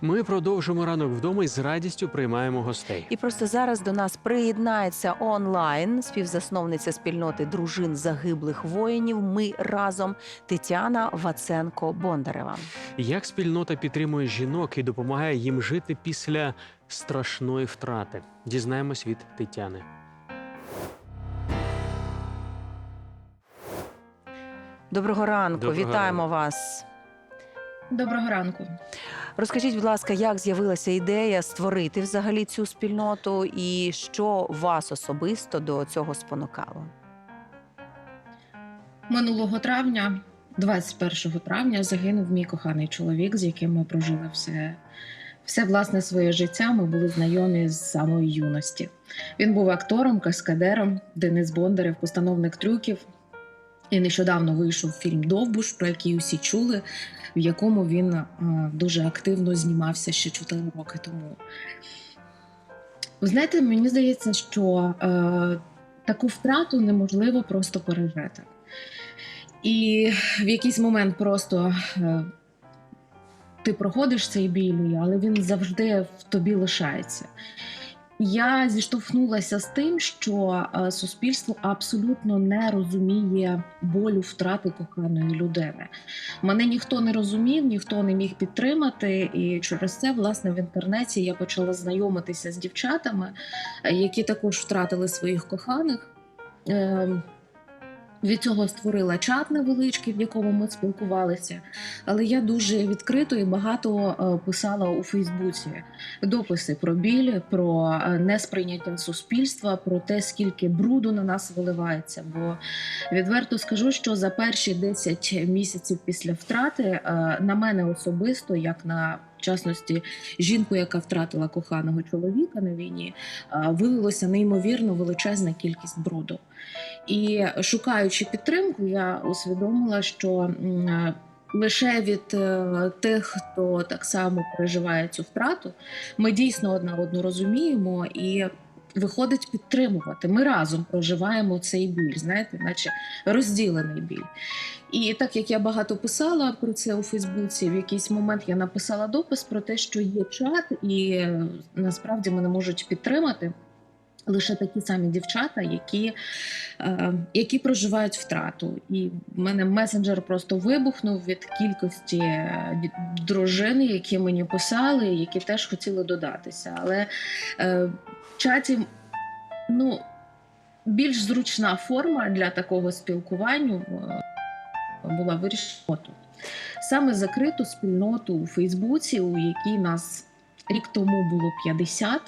Ми продовжимо ранок вдома і з радістю приймаємо гостей. І просто зараз до нас приєднається онлайн співзасновниця спільноти дружин загиблих воїнів. Ми разом Тетяна Ваценко Бондарева. Як спільнота підтримує жінок і допомагає їм жити після страшної втрати? Дізнаємось від Тетяни. Доброго ранку, Доброго вітаємо ранку. вас. Доброго ранку. Розкажіть, будь ласка, як з'явилася ідея створити взагалі цю спільноту, і що вас особисто до цього спонукало? Минулого травня, 21 травня, загинув мій коханий чоловік, з яким ми прожили все, все власне своє життя. Ми були знайомі з самої юності. Він був актором, каскадером, Денис Бондарев, постановник трюків. І нещодавно вийшов фільм Довбуш, про який усі чули, в якому він е, дуже активно знімався ще 4 роки тому. Ви знаєте, мені здається, що е, таку втрату неможливо просто пережити. І в якийсь момент просто е, ти проходиш цей біль, але він завжди в тобі лишається. Я зіштовхнулася з тим, що е, суспільство абсолютно не розуміє болю втрати коханої людини. Мене ніхто не розумів, ніхто не міг підтримати. І через це, власне, в інтернеті я почала знайомитися з дівчатами, е, які також втратили своїх коханих. Від цього створила чат невеличкий, в якому ми спілкувалися. Але я дуже відкрито і багато е, писала у Фейсбуці дописи про біль, про е, несприйняття суспільства, про те, скільки бруду на нас виливається. Бо відверто скажу, що за перші 10 місяців після втрати е, на мене особисто, як на в частності жінку, яка втратила коханого чоловіка на війні, вилилося неймовірно величезна кількість бруду. І шукаючи підтримку, я усвідомила, що лише від е, тих, хто так само переживає цю втрату, ми дійсно одна одну розуміємо і. Виходить підтримувати. Ми разом проживаємо цей біль, знаєте, наче розділений біль. І так як я багато писала про це у Фейсбуці, в якийсь момент я написала допис про те, що є чат, і е, насправді мене можуть підтримати лише такі самі дівчата, які, е, які проживають втрату. І в мене месенджер просто вибухнув від кількості е, дружин, які мені писали, які теж хотіли додатися. Але е, в чаті ну, більш зручна форма для такого спілкування е, була вирішена. Саме закриту спільноту у Фейсбуці, у якій нас рік тому було 50,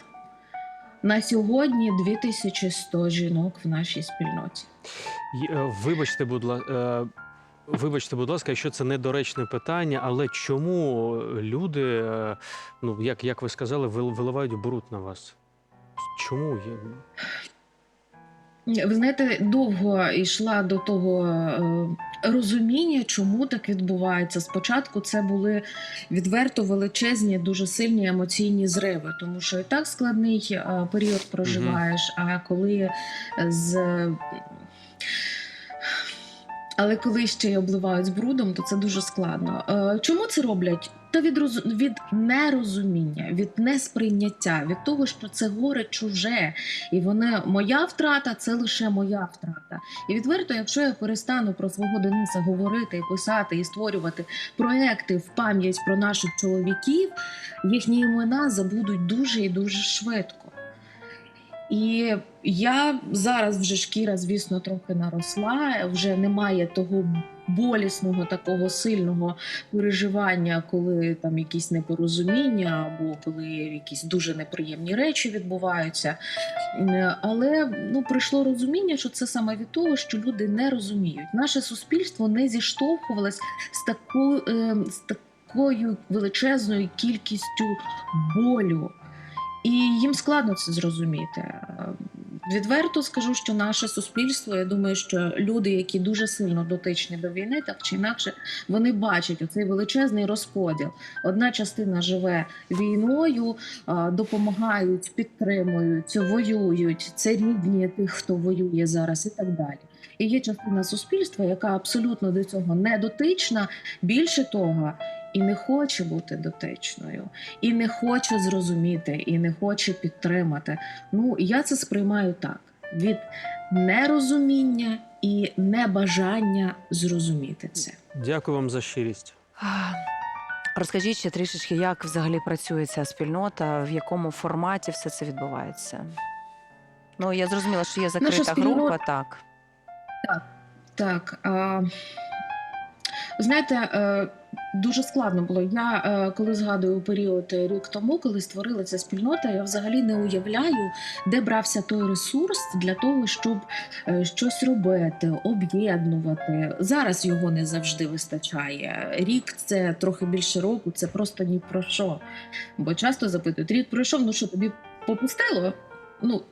на сьогодні 2100 жінок в нашій спільноті. Е, Вибачте, будь ласка. Вибачте, будь ласка, якщо це недоречне питання, але чому люди, е, ну як, як ви сказали, виливають бруд на вас? Чому? Ви знаєте, довго йшла до того е, розуміння, чому так відбувається. Спочатку це були відверто величезні, дуже сильні емоційні зриви, тому що і так складний е, період проживаєш. А коли з але коли ще й обливають брудом, то це дуже складно. Е, Чому це роблять? Та від роз... від нерозуміння, від несприйняття, від того, що це горе чуже, і вони моя втрата це лише моя втрата. І відверто, якщо я перестану про свого Дениса говорити, писати і створювати проекти в пам'ять про наших чоловіків, їхні імена забудуть дуже і дуже швидко. І я зараз вже шкіра, звісно, трохи наросла. Вже немає того болісного, такого сильного переживання, коли там якісь непорозуміння, або коли якісь дуже неприємні речі відбуваються. Але ну прийшло розуміння, що це саме від того, що люди не розуміють. Наше суспільство не зіштовхувалось з такою, е, з такою величезною кількістю болю. І їм складно це зрозуміти. Відверто скажу, що наше суспільство, я думаю, що люди, які дуже сильно дотичні до війни, так чи інакше, вони бачать оцей величезний розподіл. Одна частина живе війною, допомагають, підтримують, воюють. Це рідні тих, хто воює зараз, і так далі. І є частина суспільства, яка абсолютно до цього не дотична. Більше того, і не хоче бути дотичною, і не хоче зрозуміти, і не хоче підтримати. Ну я це сприймаю так: від нерозуміння і небажання зрозуміти це. Дякую вам за щирість. Розкажіть ще трішечки, як взагалі працює ця спільнота, в якому форматі все це відбувається? Ну, я зрозуміла, що є закрита спільнота- група, так. Так. А, знаєте, е, дуже складно було. Я е, коли згадую період е, рік тому, коли створила ця спільнота, я взагалі не уявляю, де брався той ресурс для того, щоб е, щось робити, об'єднувати. Зараз його не завжди вистачає. Рік це трохи більше року, це просто ні про що. Бо часто запитують: рік пройшов, ну що тобі попустило? Ну,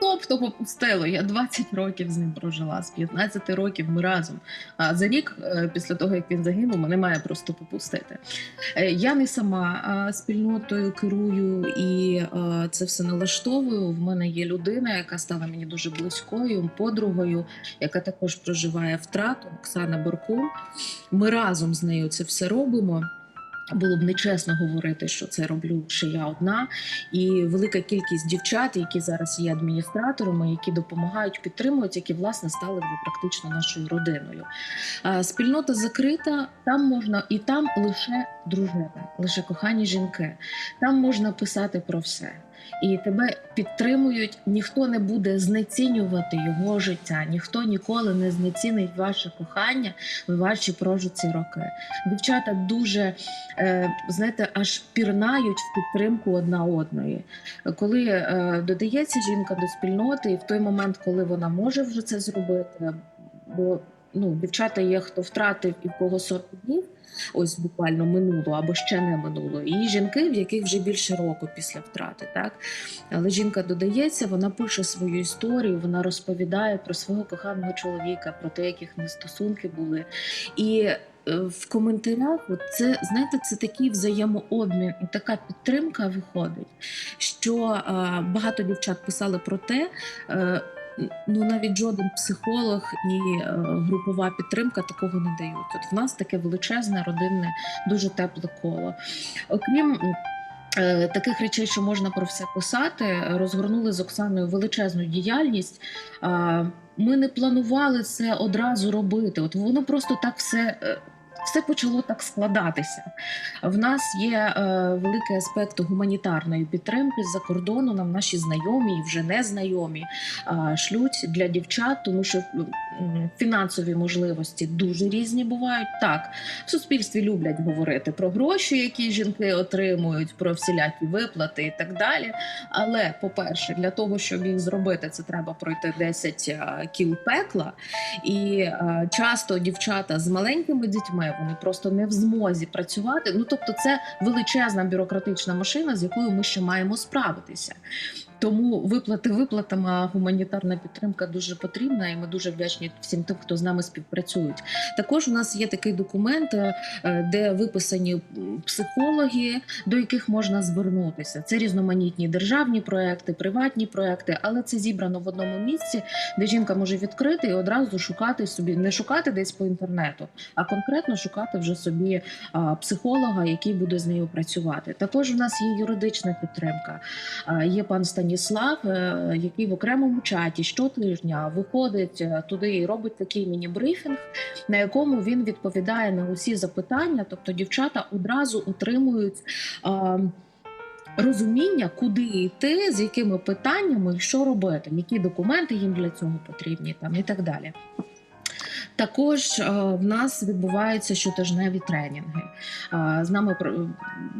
Тобто попустило. Я 20 років з ним прожила, з 15 років ми разом. А за рік, е, після того як він загинув, мене має просто попустити. Е, Я не сама спільнотою керую і це все налаштовую. В мене є людина, яка стала мені дуже близькою, подругою, яка також проживає втрату, Оксана Боркун. Ми разом з нею це все робимо. Було б нечесно говорити, що це роблю ще я одна, і велика кількість дівчат, які зараз є адміністраторами, які допомагають, підтримують, які власне стали вже практично нашою родиною. Спільнота закрита, там можна і там лише дружина, лише кохані жінки. Там можна писати про все. І тебе підтримують, ніхто не буде знецінювати його життя, ніхто ніколи не знецінить ваше кохання в ваші прожиті роки. Дівчата дуже е, знаєте, аж пірнають в підтримку одна одної. Коли е, додається жінка до спільноти, і в той момент, коли вона може вже це зробити, бо ну, дівчата є, хто втратив і в кого 40 днів. Ось буквально минуло або ще не минуло. І жінки, в яких вже більше року після втрати, так але жінка додається, вона пише свою історію, вона розповідає про свого коханого чоловіка, про те, яких не стосунки були. І е, в коментарях, це знаєте, це такий взаємообмін і така підтримка виходить, що е, багато дівчат писали про те. е, Ну, навіть жоден психолог і е, групова підтримка такого не дають. От в нас таке величезне, родинне, дуже тепле коло. Окрім е, таких речей, що можна про все писати, розгорнули з Оксаною величезну діяльність. Ми не планували це одразу робити. От воно просто так все. Все почало так складатися. В нас є е, великий аспект гуманітарної підтримки з-за кордону. Нам наші знайомі і вже незнайомі е, шлють для дівчат, тому що фінансові можливості дуже різні бувають. Так, в суспільстві люблять говорити про гроші, які жінки отримують, про всілякі виплати і так далі. Але, по-перше, для того, щоб їх зробити, це треба пройти 10 е, кіл пекла. І часто дівчата з маленькими дітьми вони просто не в змозі працювати. Ну тобто, це величезна бюрократична машина, з якою ми ще маємо справитися. Тому виплати виплатами, а гуманітарна підтримка дуже потрібна, і ми дуже вдячні всім тим, хто з нами співпрацюють. Також у нас є такий документ, е, де виписані психологи, до яких можна звернутися. Це різноманітні державні проекти, приватні проекти, але це зібрано в одному місці, де жінка може відкрити і одразу шукати собі, не шукати десь по інтернету, а конкретно шукати вже собі психолога, який буде з нею працювати. Також у нас є юридична підтримка. Є пан Станіслав, е, який в окремому чаті щотижня виходить е, туди і робить такий міні-брифінг, на якому він відповідає на усі запитання. Тобто дівчата одразу отримують. Розуміння, куди йти, з якими питаннями що робити, які документи їм для цього потрібні, там і так далі. Також е, в нас відбуваються щотижневі тренінги. Е, З нами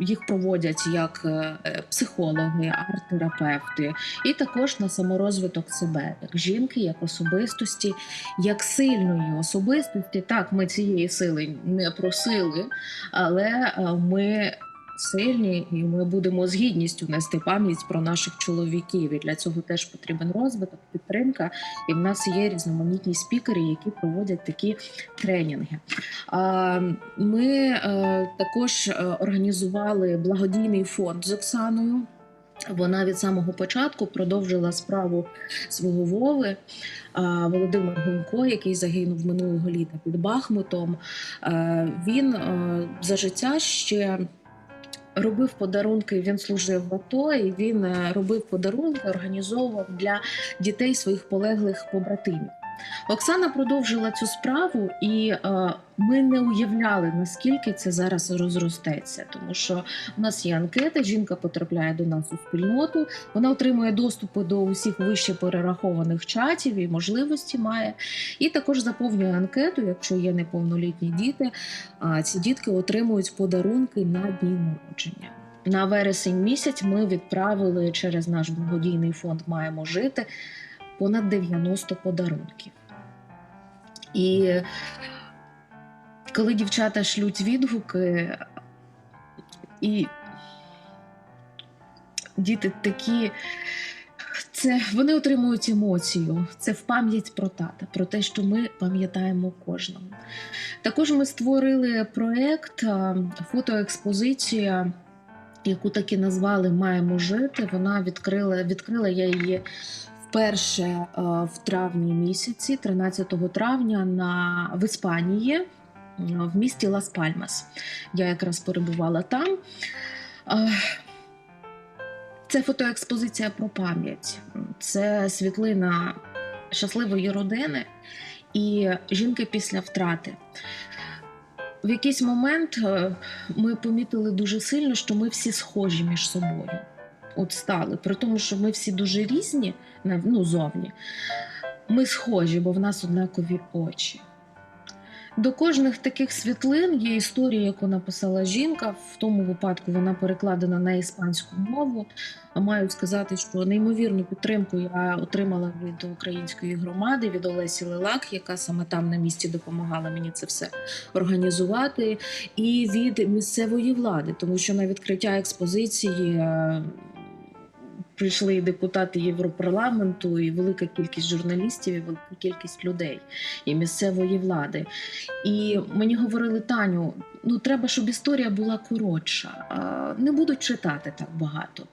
їх проводять як е, психологи, арт-терапевти, і також на саморозвиток себе, як жінки, як особистості, як сильної особистості. Так, ми цієї сили не просили, але ми. Сильні, і ми будемо з гідністю нести пам'ять про наших чоловіків. І для цього теж потрібен розвиток, підтримка. І в нас є різноманітні спікери, які проводять такі тренінги. Ми е, також е, організували благодійний фонд з Оксаною. Вона від самого початку продовжила справу свого Вови Володимир Гунько, який загинув минулого літа під Бахмутом. Е, Він за життя ще робив подарунки. Він служив в АТО, і він е, робив подарунки, організовував для дітей своїх полеглих побратимів. Оксана продовжила цю справу, і е, ми не уявляли, наскільки це зараз розростеться, тому що у нас є анкета, жінка потрапляє до нас у спільноту, вона отримує доступи до усіх вище перерахованих чатів і можливості має. І також заповнює анкету, якщо є неповнолітні діти, а ці дітки отримують подарунки на дні народження. На вересень місяць ми відправили через наш благодійний фонд Маємо жити понад 90 подарунків. І коли дівчата шлють відгуки, і діти такі, це вони отримують емоцію. Це в пам'ять про тата, про те, що ми пам'ятаємо кожному. Також ми створили проєкт, фотоекспозиція, яку так і назвали Маємо жити. Вона відкрила, відкрила я її вперше е, в травні місяці, 13 травня, на, в Іспанії, е, в місті Лас Пальмас. Я якраз перебувала там. Е, Це фотоекспозиція про пам'ять. Це світлина щасливої родини і жінки після втрати. В якийсь момент ми помітили дуже сильно, що ми всі схожі між собою. От стали. При тому, що ми всі дуже різні, ну, зовні. Ми схожі, бо в нас однакові очі. До кожних таких світлин є історія, яку написала жінка. В тому випадку вона перекладена на іспанську мову. Маю сказати, що неймовірну підтримку я отримала від української громади, від Олесі Лелак, яка саме там на місці допомагала мені це все організувати, і від місцевої влади, тому що на відкриття експозиції. Прийшли і депутати Європарламенту, і велика кількість журналістів, і велика кількість людей і місцевої влади. І мені говорили, Таню, ну треба, щоб історія була коротша. Не будуть читати так багато.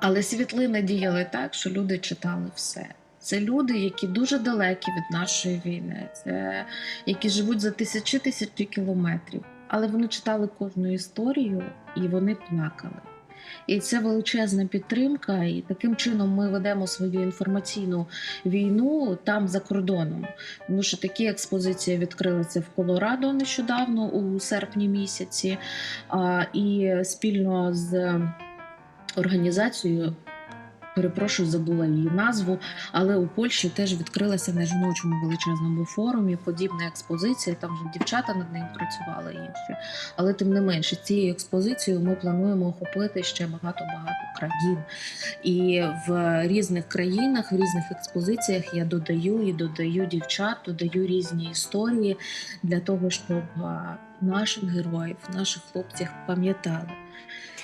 Але світлини діяли так, що люди читали все. Це люди, які дуже далекі від нашої війни, це які живуть за тисячі тисячі кілометрів. Але вони читали кожну історію і вони плакали. І це величезна підтримка, і таким чином ми ведемо свою інформаційну війну там за кордоном. Тому що такі експозиції відкрилися в Колорадо нещодавно у серпні місяці, і спільно з організацією. Перепрошую, забула її назву, але у Польщі теж відкрилася на жіночому величезному форумі подібна експозиція. Там вже дівчата над нею працювали інші. Але тим не менше, цією експозицією ми плануємо охопити ще багато-багато країн. І в різних країнах, в різних експозиціях я додаю і додаю дівчат, додаю різні історії для того, щоб наших героїв, наших хлопців пам'ятали.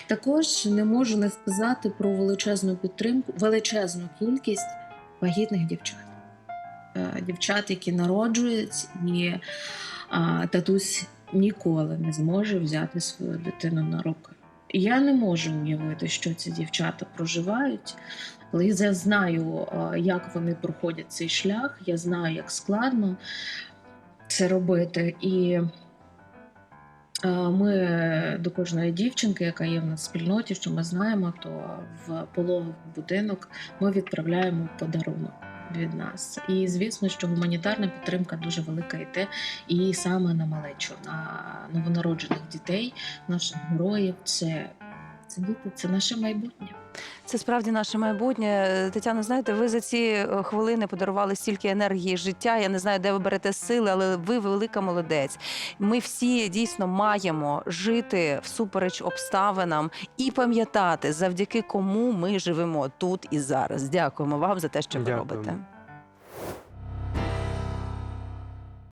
Також не можу не сказати про величезну підтримку, величезну кількість вагітних дівчат. Е, Дівчат, які народжують, і татусь ніколи не зможе взяти свою дитину на руки. Я не можу уявити, що ці дівчата проживають, але я знаю, як вони проходять цей шлях, я знаю, як складно це робити. І Е, Ми до кожної дівчинки, яка є в нас в спільноті, що ми знаємо, то в пологовий будинок ми відправляємо подарунок від нас. І звісно, що гуманітарна підтримка дуже велика йде і саме на малечу, на новонароджених дітей, наших героїв. Це, це діти, це наше майбутнє. Це справді наше майбутнє. Тетяно, знаєте, ви за ці е, хвилини подарували стільки енергії життя. Я не знаю, де ви берете сили, але ви велика молодець. Ми всі дійсно маємо жити всупереч обставинам і пам'ятати, завдяки кому ми живемо тут і зараз. Дякуємо вам за те, що ви Дякуємо. робите.